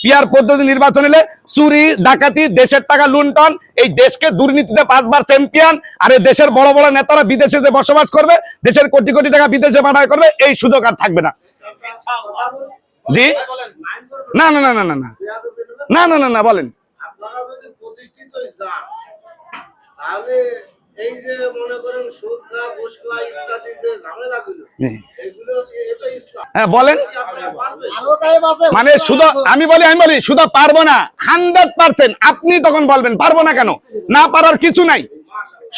Peer পদ্ধতি নির্বাচন এলে চুরি ডাকাতি দেশের টাকা লুণ্ঠন এই দেশকে দুর্নীতিতে পাঁচবার চ্যাম্পিয়ন আর এই দেশের বড় বড় নেতারা বিদেশে যে বসবাস করবে দেশের কোটি কোটি টাকা বিদেশে পাঠায় করবে এই সুযোগ আর থাকবে না। জি? না না না না না না। না না না না বলেন। আপনারা যদি প্রতিষ্ঠিত যান তাহলে এই যে মনে করেন সুদ ঘুষ ইত্যাদি যে ঝামেলাগুলো এগুলো এটা ইসলাম। হ্যাঁ বলেন। মানে শুধু আমি বলি আমি বলি শুধু পারব না। হান্ড্রেড পার্সেন্ট আপনি তখন বলবেন, পারব না কেন? না পারার কিছু নাই।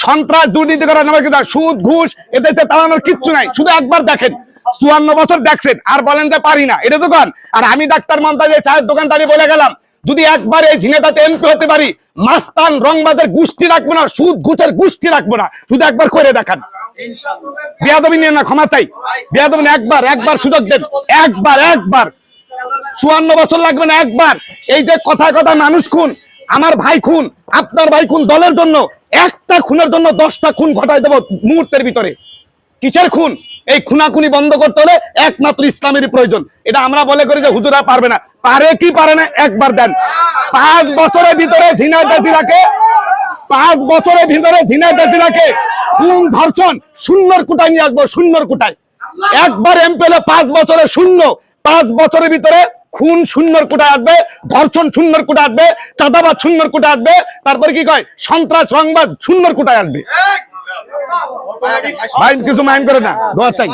সন্ত্রাস, দুর্নীতি করার নামে কিন্তু সুদ, ঘুষ এদেরকে তাড়ানোর কিচ্ছু নাই। শুধু একবার দেখেন, চুয়ান্ন বছর দেখছেন, আর বলেন যে পারি না। এটা দোকান। আর আমি ডাক্তার মন্তাজ চায়ের দোকান দাঁড়িয়ে বলে গেলাম, যদি একবার এই ঝিনেটাতে এমপি হতে পারি, মাস্তান রংবাজের গোষ্ঠী রাখব না, সুদ, ঘুষের গোষ্ঠী রাখব না। শুধু একবার করে দেখান। বিয়াদবি নিয়ে না, ক্ষমা চাই। বিয়াদবি একবার একবার সুযোগ দেন। একবার একবার। চুয়ান্ন বছর লাগবে না, একবার। এই যে কথায় কথা মানুষ খুন, আমার ভাই খুন, আপনার ভাই খুন দলের জন্য, একটা খুনের জন্য দশটা খুন ঘটায় দেবো মুহূর্তের ভিতরে। কিসের খুন? এই খুনাখুনি বন্ধ করতে হলে একমাত্র ইসলামেরই প্রয়োজন। এটা আমরা বলে করি যে হুজুরা পারবে না। পারে কি পারে না, একবার দেন। পাঁচ বছরের ভিতরে ঝিনাই দাজিরাকে পাঁচ বছরের ভিতরে ঝিনাই দাজিরাকে খুন ধর্ষণ শূন্যর কোটায় নিয়ে আসব শূন্যর কোটায়? একবার এমপেলে পাঁচ বছরে শূন্য। পাঁচ বছরের ভিতরে খুন শূন্যর কোটায় আসবে ধর্ষণ শূন্যর কোটা আসবে চাঁদাবাদ শূন্যর কোটা আসবে। তারপরে কি কয়? সন্ত্রাস সংবাদ শূন্যর কোটায় আসবে। ভাই কিছু মাইন করে না দোয়া চাই।